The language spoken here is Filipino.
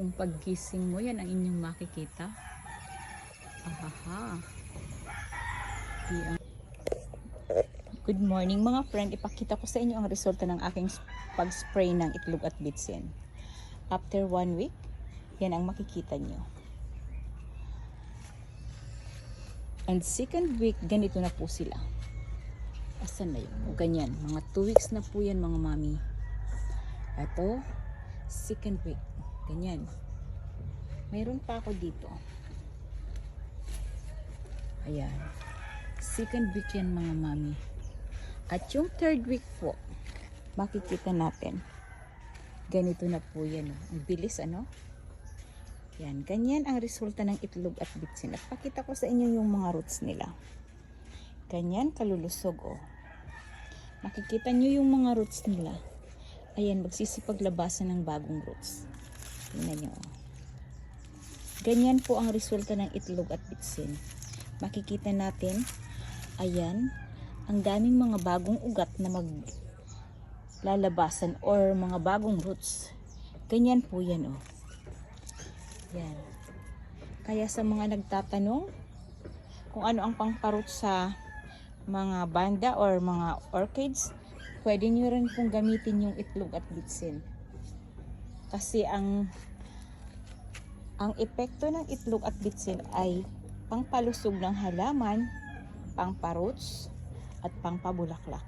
kung paggising mo, yan ang inyong makikita. Ahaha. Good morning mga friend. Ipakita ko sa inyo ang resulta ng aking pag-spray ng itlog at bitsin. After one week, yan ang makikita nyo. And second week, ganito na po sila. Asan na yun? O ganyan. Mga 2 weeks na po yan mga mami. Ito, second week. Ganyan. Mayroon pa ako dito. Ayan. Second week yan mga mami. At yung third week po, makikita natin. Ganito na po yan. oh. Ang bilis ano? Yan. Ganyan ang resulta ng itlog at bitsin. At pakita ko sa inyo yung mga roots nila. Ganyan kalulusog oh. Nakikita nyo yung mga roots nila. Ayan, magsisipaglabasan ng bagong roots. Tingnan nyo. oh. Ganyan po ang resulta ng itlog at bitsin. Makikita natin, ayan, ang daming mga bagong ugat na maglalabasan or mga bagong roots. Ganyan po yan, oh. Yan. Kaya sa mga nagtatanong kung ano ang pangparot sa mga banda or mga orchids, pwede nyo rin pong gamitin yung itlog at bitsin. Kasi ang ang epekto ng itlog at bitsin ay pangpalusog ng halaman, pangparots, at pangpabulaklak.